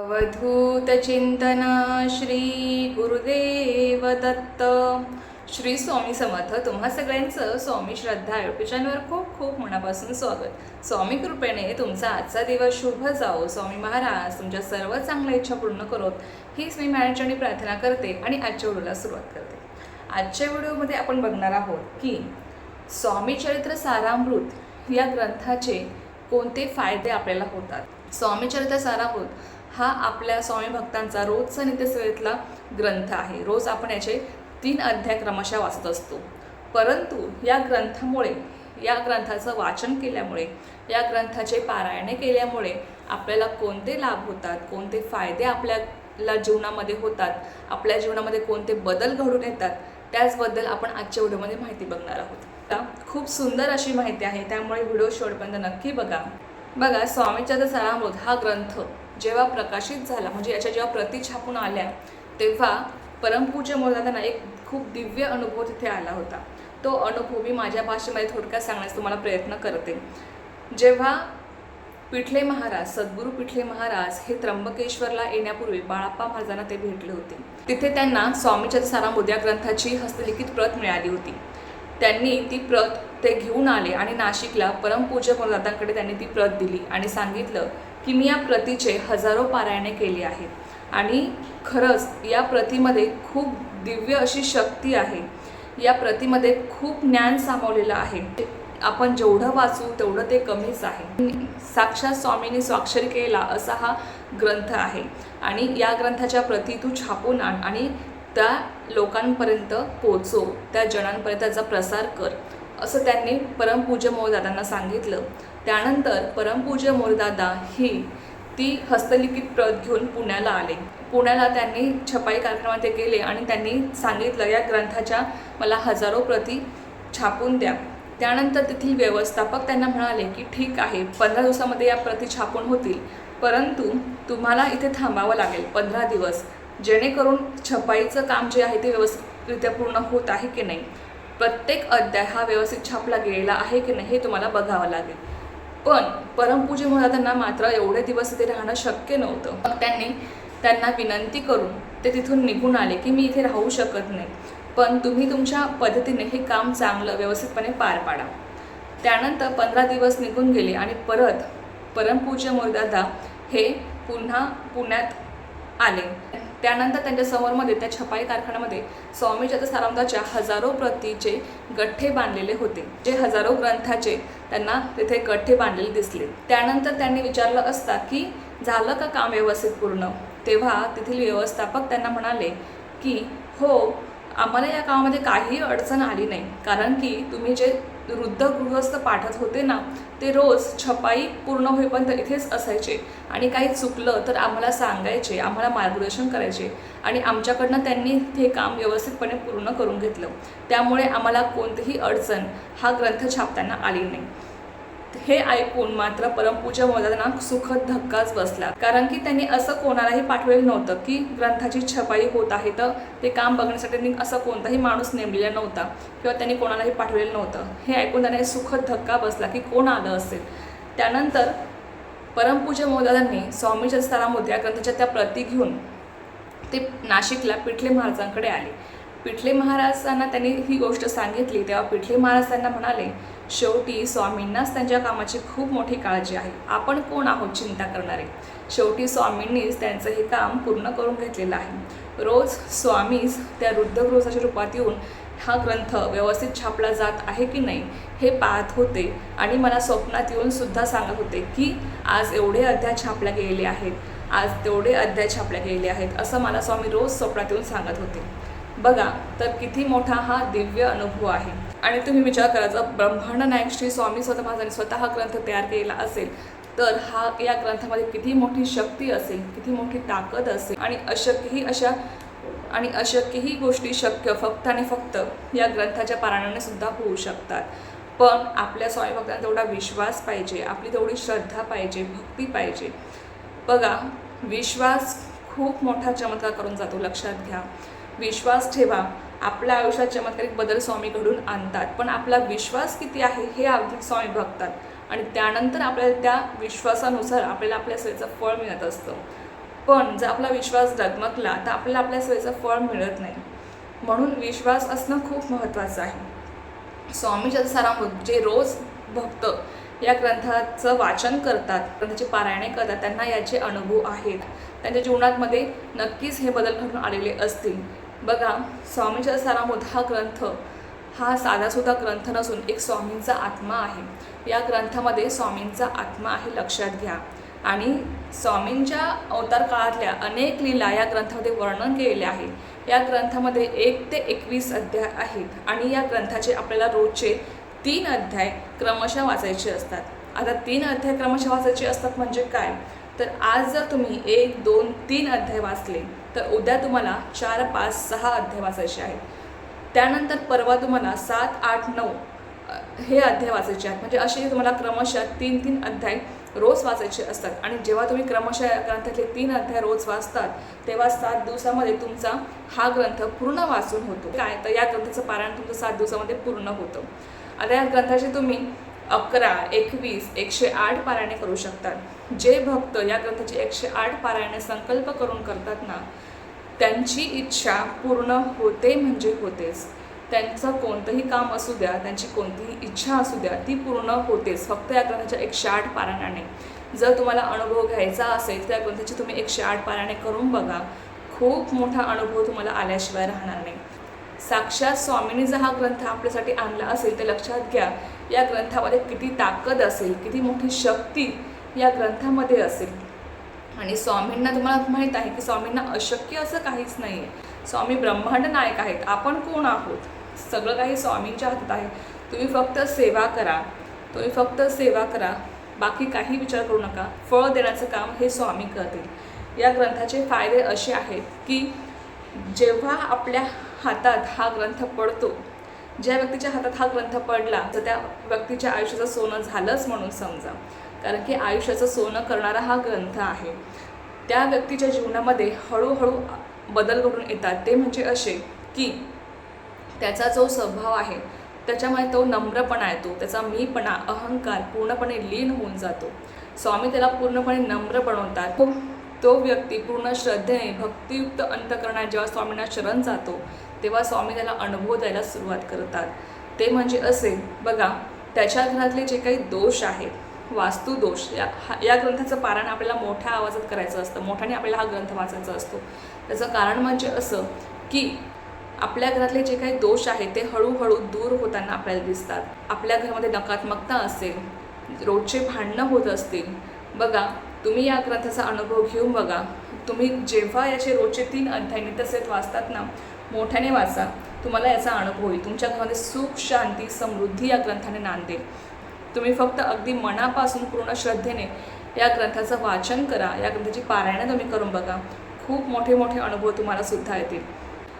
अवधूत चिंतन श्री गुरुदेव दत्त श्री स्वामी समर्थ. तुम्हा सगळ्यांचं स्वामी श्रद्धा युट्यूब खूप खूप मनापासून स्वागत. स्वामी कृपेने तुमचा आजचा दिवस शुभ जाओ स्वामी महाराज तुमच्या सर्व चांगल्या इच्छा पूर्ण करोत. हीच मी मॅनेजरनी प्रार्थना करते आणि आजच्या व्हिडिओला सुरुवात करते. आजच्या व्हिडिओमध्ये आपण बघणार आहोत की स्वामी चरित्र सारामृत या ग्रंथाचे कोणते फायदे आपल्याला होतात? स्वामी चरित्र सारामृत हा आपल्या स्वामी भक्तांचा रोजचा नित्यसेवेतला ग्रंथ आहे. रोज आपण याचे तीन अध्याय क्रमशः वाचत असतो. परंतु या ग्रंथामुळे या ग्रंथाचं वाचन केल्यामुळे या ग्रंथाचे पारायणे केल्यामुळे आपल्याला कोणते लाभ होतात कोणते फायदे आपल्याला जीवनामध्ये होतात आपल्या जीवनामध्ये कोणते बदल घडून येतात त्याचबद्दल आपण आजच्या व्हिडिओमध्ये माहिती बघणार आहोत. आता खूप सुंदर अशी माहिती आहे त्यामुळे व्हिडिओ शेवटपर्यंत नक्की बघा. बघा स्वामीचरित्र सारामृत हा ग्रंथ जेव्हा प्रकाशित झाला म्हणजे याच्या जेव्हा प्रती छापून आल्या तेव्हा परमपूज्य मोलादांना एक खूप दिव्य अनुभव तिथे आला होता. तो अनुभव मी माझ्या भाषेमध्ये थोडक्यात सांगण्याचा तुम्हाला प्रयत्न करते. जेव्हा पिठले महाराज सद्गुरू पिठले महाराज हे त्र्यंबकेश्वरला येण्यापूर्वी बाळाप्पा महाराजांना ते भेटले होते. तिथे त्यांना स्वामीच्या सारा मुद्या ग्रंथाची हस्तलिखित प्रत मिळाली होती. त्यांनी ती प्रत ते घेऊन आले आणि नाशिकला परमपूज्य दादांकडे त्यांनी ती प्रत दिली आणि सांगितलं की मी या प्रतीचे हजारो पारायणे केली आहेत आणि खरंच या प्रतीमध्ये खूप दिव्य अशी शक्ती आहे. या प्रतीमध्ये खूप ज्ञान सामावलेलं आहे. आपण जेवढं वाचू तेवढं ते कमीच आहे. साक्षात स्वामींनी स्वाक्षरी केला असा हा ग्रंथ आहे. आणि या ग्रंथाच्या प्रती तू छापून आण आणि त्या लोकांपर्यंत पोचो त्या जणांपर्यंत त्याचा प्रसार कर असं त्यांनी परमपूज्य मोरदादांना सांगितलं. त्यानंतर परमपूज्य मोरदादा ही ती हस्तलिखित प्रत घेऊन पुण्याला आले. पुण्याला त्यांनी छपाई कारखान्यामध्ये गेले आणि त्यांनी सांगितलं या ग्रंथाच्या मला हजारो प्रती छापून द्या. त्यानंतर तेथील व्यवस्थापक त्यांना म्हणाले की ठीक आहे पंधरा दिवसामध्ये या प्रती छापून होतील परंतु तुम्हाला इथे थांबावं लागेल पंधरा दिवस जेणेकरून छपाईचं काम जे आहे ते व्यवस्थितरित्या पूर्ण होत आहे की नाही. प्रत्येक अध्याय हा व्यवस्थित छापला गेलेला आहे की नाही हे तुम्हाला बघावं लागेल. पण परमपूज्य त्यांना मात्र एवढे दिवस तिथे राहणं शक्य नव्हतं. मग त्यांनी त्यांना विनंती करून ते तिथून निघून आले की मी इथे राहू शकत नाही. पण तुम्ही तुमच्या पद्धतीने हे काम चांगलं व्यवस्थितपणे पार पाडा. त्यानंतर पंधरा दिवस निघून गेले आणि परत परमपूज्य मोरदादा हे पुन्हा पुण्यात आले. त्यानंतर त्यांच्या समोरमध्ये त्या छपाई कारखान्यामध्ये स्वामी सारामदाच्या हजारो प्रतीचे गठ्ठे बांधलेले होते. जे हजारो ग्रंथाचे त्यांना तिथे गठ्ठे बांधलेले दिसले. त्यानंतर त्यांनी विचारलं असता की झालं का काम व्यवस्थित पूर्ण? तेव्हा तेथील व्यवस्थापक त्यांना म्हणाले की हो आम्हाला या कामामध्ये काही अडचण आली नाही. कारण की तुम्ही जे वृद्ध गृहस्थ पाठत होते ना ते रोज छपाई पूर्ण होईपर्यंत इथेच असायचे. आणि काही चुकलं तर आम्हाला सांगायचे आम्हाला मार्गदर्शन करायचे. आणि आमच्याकडनं त्यांनी हे काम व्यवस्थितपणे पूर्ण करून घेतलं. त्यामुळे आम्हाला कोणतीही अडचण हा ग्रंथ छापताना आली नाही. हे ऐकून मात्र परमपूज्य मोलांना सुखद धक्काच बसला. कारण की त्यांनी असं कोणालाही पाठवलेलं नव्हतं की ग्रंथाची छपाई होत आहे तर ते काम बघण्यासाठी त्यांनी असा कोणताही माणूस नेमलेला नव्हता किंवा त्यांनी कोणालाही पाठवलेलं नव्हतं. हे ऐकून त्यांना सुखद धक्का बसला की कोण आलं असेल? त्यानंतर परमपूज्य मोदादांनी स्वामीच्या स्तरामध्ये या ग्रंथाच्या त्या प्रती घेऊन ते नाशिकला पिठले महाराजांकडे आले. पिठले महाराजांना त्यांनी ही गोष्ट सांगितली तेव्हा पिठले महाराज त्यांना म्हणाले शेवटी स्वामींनाच त्यांच्या कामाची खूप मोठी काळजी आहे. आपण कोण आहोत चिंता करणारे? शेवटी स्वामींनीच त्यांचं हे काम पूर्ण करून घेतलेलं आहे. रोज स्वामीच त्या वृद्धगृहाच्या रूपात येऊन हा ग्रंथ व्यवस्थित छापला जात आहे की नाही हे पाहत होते आणि मला स्वप्नात येऊन सुद्धा सांगत होते की आज एवढे अध्याय छापल्या गेलेले आहेत. आज तेवढे अध्याय छापल्या गेलेले आहेत. असं मला स्वामी रोज स्वप्नात येऊन सांगत होते. बघा तर किती मोठा हा दिव्य अनुभव आहे. आणि तुम्ही विचार करायचा ब्रह्मांड नायक श्री स्वामी स्वतः महाराजांनी स्वतः हा ग्रंथ तयार केलेला असेल तर हा या ग्रंथामध्ये किती मोठी शक्ती असेल किती मोठी ताकद असेल? आणि अशक्यही अशा आणि अशक्यही गोष्टी शक्य फक्त आणि फक्त या ग्रंथाच्या पारायणाने सुद्धा होऊ शकतात. पण आपल्या स्वामी भक्तांना तेवढा विश्वास पाहिजे आपली तेवढी श्रद्धा पाहिजे भक्ती पाहिजे. बघा विश्वास खूप मोठा चमत्कार करून जातो लक्षात घ्या. विश्वास ठेवा. आपल्या आयुष्यात चमत्कारिक बदल स्वामी घडून आणतात. पण आपला विश्वास किती आहे हे अधिक स्वामी बघतात. आणि त्यानंतर आपल्याला त्या विश्वासानुसार आपल्याला आपल्या सेवेचं फळ मिळत असतं. पण जर आपला विश्वास डगमगला तर आपल्याला आपल्या सोयीचं फळ मिळत नाही. म्हणून विश्वास असणं खूप महत्त्वाचं आहे. स्वामीच्या सारामृत जे रोज भक्त या ग्रंथाचं वाचन करतात ग्रंथाची पारायणे करतात त्यांना याचे अनुभव आहेत. त्यांच्या जीवनामध्ये नक्कीच हे बदल घडून आलेले असतील. बघा स्वामीच्या सारामोद हा ग्रंथ हा साधासुद्धा ग्रंथ नसून एक स्वामींचा आत्मा आहे. या ग्रंथामध्ये स्वामींचा आत्मा आहे लक्षात घ्या. आणि स्वामींच्या अवतार काळातल्या अनेक लीला या ग्रंथामध्ये वर्णन केलेले आहे. या ग्रंथामध्ये एक ते एकवीस अध्याय आहेत आणि या ग्रंथाचे आपल्याला रोजचे तीन अध्याय क्रमशः वाचायचे असतात. आता तीन अध्याय क्रमशः वाचायचे असतात म्हणजे काय? तर आज जर तुम्ही एक दोन तीन अध्याय वाचले तर उद्या तुम्हाला चार पाच सहा अध्याय वाचायचे आहेत. त्यानंतर परवा तुम्हाला सात आठ नऊ हे अध्याय वाचायचे आहेत. म्हणजे असे तुम्हाला क्रमशः तीन तीन अध्याय रोज वाचायचे असतात. आणि जेव्हा तुम्ही क्रमशः या ग्रंथातले तीन अध्याय रोज वाचतात तेव्हा सात दिवसामध्ये तुमचा हा ग्रंथ पूर्ण वाचून होतो. काय? तर या ग्रंथाचं पारायण तुमचं सात दिवसामध्ये पूर्ण होतं. आता या ग्रंथाचे तुम्ही अकरा एकवीस एकशे आठ पारायणे करू शकतात. जे भक्त या ग्रंथाची एकशे आठ पारायणे संकल्प करून करतात ना त्यांची इच्छा पूर्ण होते म्हणजे होतेच. त्यांचं कोणतंही काम असू द्या त्यांची कोणतीही इच्छा असू द्या ती पूर्ण होतेच. फक्त या ग्रंथाच्या एकशे आठ पारायणाने. जर तुम्हाला अनुभव घ्यायचा असेल तर या ग्रंथाची तुम्ही एकशे आठ पारायणे करून बघा. खूप मोठा अनुभव तुम्हाला आल्याशिवाय राहणार नाही. साक्षात स्वामींनी जर हा ग्रंथ आपल्यासाठी आणला असेल तर लक्षात घ्या या ग्रंथामध्ये किती ताकद असेल किती मोठी शक्ती या ग्रंथामध्ये असेल. आणि स्वामींना तुम्हाला माहीत आहे की स्वामींना अशक्य असं काहीच नाही आहे स्वामी ब्रह्मांड नायक आहेत आपण कोण आहोत? सगळं काही स्वामींच्या हातात आहे. तुम्ही फक्त सेवा करा तुम्ही फक्त सेवा करा बाकी काही विचार करू नका. फळ देण्याचं काम हे स्वामी करतील. या ग्रंथाचे फायदे असे आहेत की जेव्हा आपल्या हातात हा ग्रंथ पडतो ज्या व्यक्तीच्या हातात हा ग्रंथ पडला तर त्या व्यक्तीच्या आयुष्याचं सोनं झालंच म्हणून समजा. कारण की आयुष्याचं सोनं करणारा हा ग्रंथ आहे. त्या व्यक्तीच्या जीवनामध्ये हळूहळू बदल घडून येतात. ते म्हणजे असे की त्याचा जो स्वभाव आहे त्याच्यामुळे तो नम्रपणा येतो. त्याचा मीपणा अहंकार पूर्णपणे लीन होऊन जातो. स्वामी त्याला पूर्णपणे नम्र बनवतात. तो तो व्यक्ती पूर्ण श्रद्धेने भक्तियुक्त अंतकरणात जेव्हा स्वामींना शरण जातो तेव्हा स्वामी त्याला अनुभव द्यायला सुरुवात करतात. ते म्हणजे असे बघा त्याच्या घरातले जे काही दोष आहेत वास्तुदोष या हा या ग्रंथाचं पारायण आपल्याला मोठ्या आवाजात करायचं असतं. मोठ्याने आपल्याला हा ग्रंथ वाचायचा असतो. त्याचं कारण म्हणजे असं की आपल्या घरातले जे काही दोष आहेत ते हळूहळू दूर होताना आपल्याला दिसतात. आपल्या घरामध्ये नकारात्मकता असेल रोजचे भांडणं होत असतील बघा तुम्ही या ग्रंथाचा अनुभव घेऊन बघा. तुम्ही जेव्हा याचे रोजचे तीन अध्याय नित्यसेत वाचतात ना मोठ्याने वाचा. तुम्हाला याचा अनुभव होईल. तुमच्या घरामध्ये सुख शांती समृद्धी या ग्रंथाने नांदेल तुम्ही फक्त अगदी मनापासून पूर्ण श्रद्धेने या ग्रंथाचं वाचन करा. या ग्रंथाची पारायणं तुम्ही करून बघा. खूप मोठे मोठे अनुभव तुम्हाला सुद्धा येतील.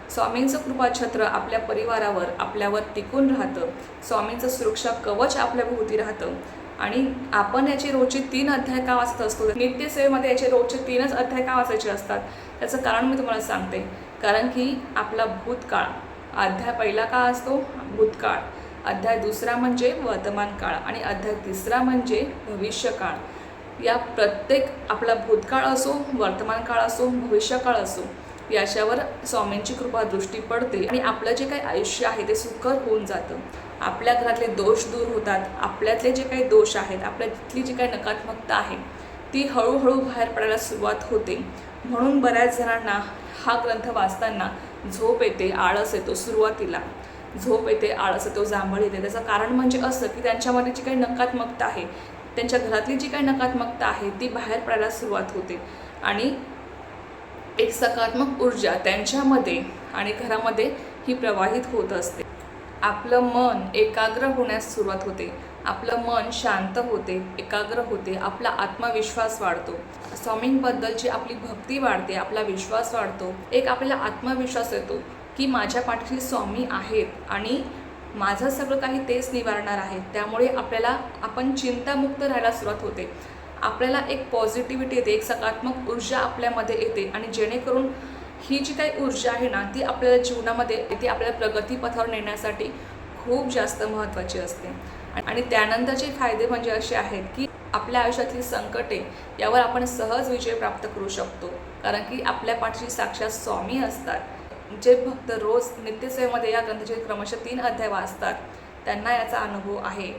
स्वामींचं कृपाछत्र आपल्या परिवारावर आपल्यावर टिकून राहतं. स्वामींचं सुरक्षा कवच आपल्या भोवती राहतं. आणि आपण याचे रोजचे तीन अध्याय का वाचत असतो? नित्यसेवेमध्ये याचे रोजचे तीनच अध्याय का वाचायचे असतात? त्याचं कारण मी तुम्हाला सांगते. कारण की आपला भूतकाळ अध्याय पहिला का असतो? भूतकाळ. अध्याय दुसरा म्हणजे वर्तमान काळ आणि अध्याय तिसरा म्हणजे भविष्यकाळ. या प्रत्येक आपला भूतकाळ असो वर्तमान काळ असो भविष्यकाळ असो याच्यावर स्वामींची कृपा दृष्टी पडते आणि आपलं जे काही आयुष्य आहे ते सुखर होऊन जातं. आपल्या घरातले दोष दूर होतात आपल्यातले जे काही दोष आहेत आपल्यातली जी काही नकारात्मकता आहे ती हळूहळू बाहेर पडायला सुरुवात होते. म्हणून बऱ्याच जणांना हा ग्रंथ वाचताना झोप येते आळस येतो सुरुवातीला. झोप येते आळस येतो जांभळ येते. त्याचं कारण म्हणजे असं की त्यांच्यामध्ये जी काही नकारात्मकता आहे त्यांच्या घरातली जी काही नकारात्मकता आहे ती बाहेर पडायला सुरुवात होते. आणि एक सकारात्मक ऊर्जा त्यांच्यामध्ये आणि घरामध्ये ही प्रवाहित होत असते. आपलं मन एकाग्र होण्यास सुरुवात होते. आपलं मन शांत होते एकाग्र होते आपला आत्मविश्वास वाढतो. स्वामींबद्दलची आपली भक्ती वाढते आपला विश्वास वाढतो. एक आपल्याला आत्मविश्वास येतो की माझ्या पाठीशी स्वामी आहेत आणि माझं सगळं काही तेच निवारणार आहे. त्यामुळे आपल्याला आपण चिंतामुक्त राहायला सुरुवात होते. आपल्याला एक पॉझिटिव्हिटी येते एक सकारात्मक ऊर्जा आपल्यामध्ये येते आणि जेणेकरून ही जी काही ऊर्जा आहे ना ती आपल्याला जीवनामध्ये ती आपल्याला प्रगतीपथावर नेण्यासाठी खूप जास्त महत्त्वाची असते. आणि त्यानंतरचे फायदे म्हणजे असे आहेत की आपल्या आयुष्यातली संकटे यावर आपण सहज विजय प्राप्त करू शकतो. कारण की आपल्या पाठीशी साक्षात स्वामी असतात. जे भक्त रोज नित्यसेवेमध्ये या ग्रंथाचे क्रमशः तीन अध्याय वाचतात त्यांना याचा अनुभव आहे.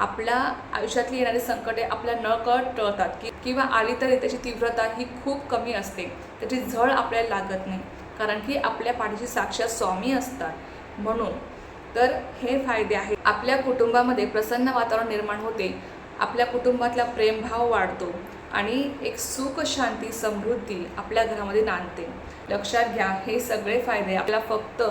आपल्या आयुष्यातली येणारी संकटे आपल्या नकळत टळतात की किंवा आली तरी त्याची तीव्रता ही खूप कमी असते. त्याची झळ आपल्याला लागत नाही. कारण की आपल्या पाठीची साक्षात स्वामी असतात. म्हणून तर हे फायदे आहेत. आपल्या कुटुंबामध्ये प्रसन्न वातावरण निर्माण होते. आपल्या कुटुंबातला प्रेमभाव वाढतो. आणि एक सुख शांती समृद्धी आपल्या घरामध्ये नांदते. लक्षात घ्या हे सगळे फायदे आपल्याला फक्त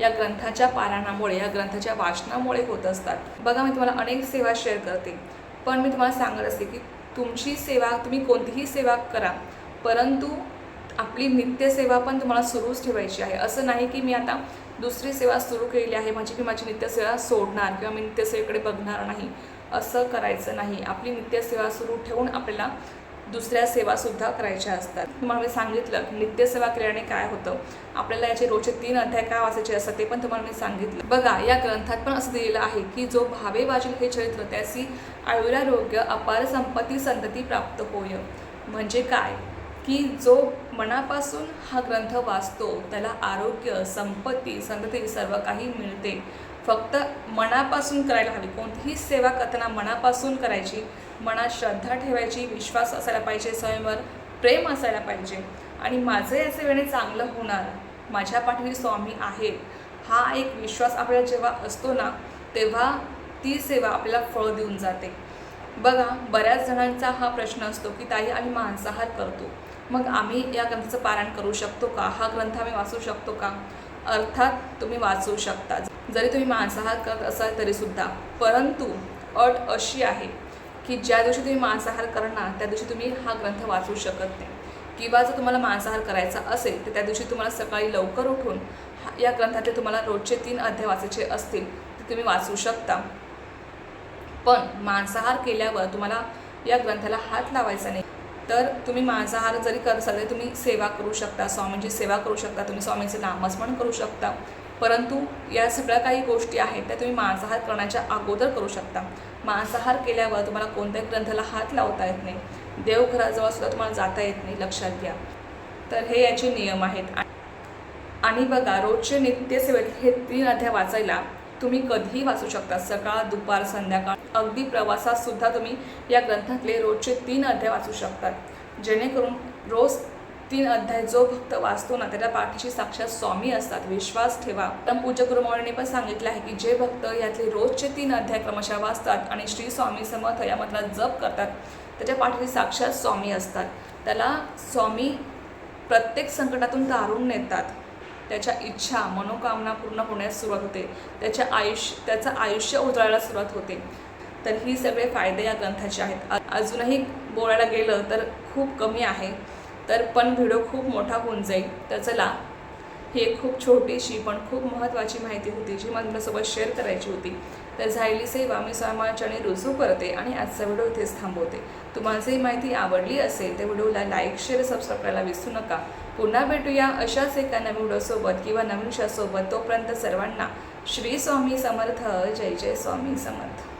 या ग्रंथाच्या पारायणामुळे या ग्रंथाच्या वाचनामुळे होत असतात. बघा मी तुम्हाला अनेक सेवा शेअर करते. पण मी तुम्हाला सांगत असते की तुमची सेवा तुम्ही कोणतीही सेवा करा परंतु आपली नित्यसेवा पण तुम्हाला सुरूच ठेवायची आहे. असं नाही की मी आता दुसरी सेवा सुरू केली आहे म्हणजे मी माझी नित्यसेवा सोडणार किंवा मी नित्यसेवेकडे बघणार नाही. असं करायचं नाही. आपली नित्यसेवा सुरू ठेवून आपल्याला दुसऱ्या सेवासुद्धा करायच्या असतात. तुम्हाला मी सांगितलं की नित्यसेवा केल्याने काय होतं? आपल्याला याचे रोजचे तीन अध्याय काय वाचायचे असतात ते पण तुम्हाला मी सांगितलं. बघा या ग्रंथात पण असं दिलेलं आहे की जो भावे वाचेल हे चरित्र त्याची आयुरारोग्य अपार संपत्ती संतती प्राप्त होय. म्हणजे काय? की जो मनापासून हा ग्रंथ वाचतो त्याला आरोग्य संपत्ती संतती सर्व काही मिळते. फक्त मनापासून करायला हवी. कोणतीही सेवा करताना मनापासून करायची मनात श्रद्धा ठेवायची विश्वास असायला पाहिजे स्वयंवर प्रेम असायला पाहिजे. आणि माझं या वेळे चांगलं होणार. माझ्या पाठीने स्वामी आहेत. हा एक विश्वास आपल्याला जेव्हा असतो ना तेव्हा ती सेवा आपल्याला फळ देऊन जाते. बघा बऱ्याच जणांचा हा प्रश्न असतो की ताई आम्ही मांसाहार करतो. मग आम्ही या ग्रंथाचं पारायण करू शकतो का? हा ग्रंथ आम्ही वाचू शकतो का? अर्थात तुम्ही वाचू शकता. जरी तुम्ही मांसाहार करत असाल तरीसुद्धा. परंतु अट अशी आहे की ज्या दिवशी तुम्ही मांसाहार करणार त्या दिवशी तुम्ही हा ग्रंथ वाचू शकत नाही. किंवा जर तुम्हाला मांसाहार करायचा असेल तर त्या दिवशी तुम्हाला सकाळी लवकर उठून हा- या ग्रंथातले तुम्हाला रोजचे तीन अध्याय वाचायचे असतील ते तुम्ही वाचू शकता. पण मांसाहार केल्यावर तुम्हाला या ग्रंथाला हात लावायचा नाही. तर तुम्ही मांसाहार जरी करत असाल तरी तुम्ही सेवा करू शकता. स्वामींची सेवा करू शकता. तुम्ही स्वामींचे नामस्मरण करू शकता. परंतु या सगळ्या काही गोष्टी आहेत त्या तुम्ही मांसाहार करण्याच्या अगोदर करू शकता. मांसाहार केल्यावर तुम्हाला कोणत्याही ग्रंथाला हात लावता येत नाही. देवघराजवळ सुद्धा तुम्हाला जाता येत नाही लक्षात घ्या. तर हे याचे नियम आहेत. आणि बघा रोजचे नित्यसेवेत हे तीन अध्याय वाचायला तुम्ही कधीही वाचू शकता. सकाळ दुपार संध्याकाळ अगदी प्रवासात सुद्धा तुम्ही या ग्रंथातले रोजचे तीन अध्याय वाचू शकतात जेणेकरून रोज तीन अध्याय जो भक्त वाचतो ना त्याच्या पाठीशी साक्षात स्वामी असतात. विश्वास ठेवा. परम पूज्य पण सांगितलं आहे की जे भक्त यातले रोजचे तीन अध्याय क्रमशः वाचतात आणि श्री स्वामी समर्थ या मधला जप करतात त्याच्या पाठीशी साक्षात स्वामी असतात. त्याला स्वामी प्रत्येक संकटातून तारून नेतात. त्याच्या इच्छा मनोकामना पूर्ण होण्यास सुरुवात होते. त्याच्या आयुष्य त्याचं आयुष्य उजळायला सुरुवात होते. तर ही सगळे फायदे या ग्रंथाचे आहेत. अजूनही बोलायला गेलं तर खूप कमी आहे. तर पण व्हिडिओ खूप मोठा होऊन जाईल. तर चला ही एक खूप छोटीशी पण खूप महत्त्वाची माहिती होती जी मला तुमच्यासोबत शेअर करायची होती. तर झायली सेवा मी स्वयंमाचरणी रुजू करते आणि आजचा व्हिडिओ इथेच थांबवते. तुम्हाला जर ही माहिती आवडली असेल तर व्हिडिओला लाईक शेअर सबस्क्राईब करायला विसरू नका. पुन्हा भेटूया अशाच एका नवीन व्हिडिओसोबत किंवा नवीन शासोबत तोपर्यंत सर्वांना श्री स्वामी समर्थ. जय जय स्वामी समर्थ.